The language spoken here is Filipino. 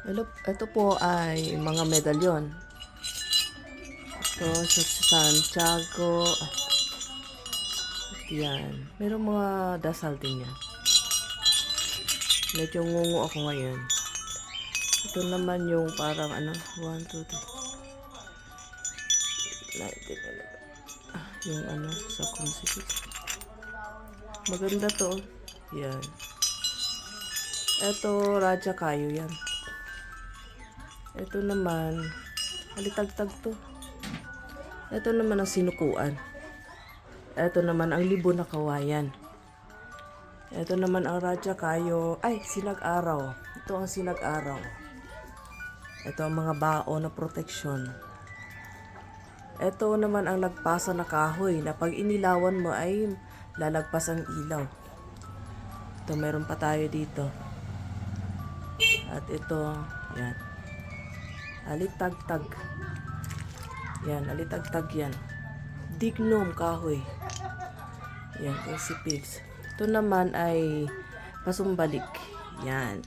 Ito, ito po ay mga medalyon. Ito sa Santiago. Yan. Merong mga dasal din yan. Medyo ngungu ako ngayon. Ito naman yung parang ano, 1, 2, 3. 19, ah, yung ano, sa crucifix. Maganda to. Yan. Ito, Raja Kayo yan. Ito naman, halitagtag to. Ito naman ang sinukuan. Ito naman ang libo na kawayan. Ito naman ang Raja Kayo. Ay, sinag-araw. Ito ang sinag-araw. Ito ang mga bao na proteksyon. Ito naman ang lagpasa na kahoy na pag inilawan mo ay lalagpas ang ilaw. Ito, meron pa tayo dito. At ito, yan. Alitagtag. Yan, alitagtag yan. Dignum kahoy. Yan, crucifix. Ito naman ay pasumbalik. Yan.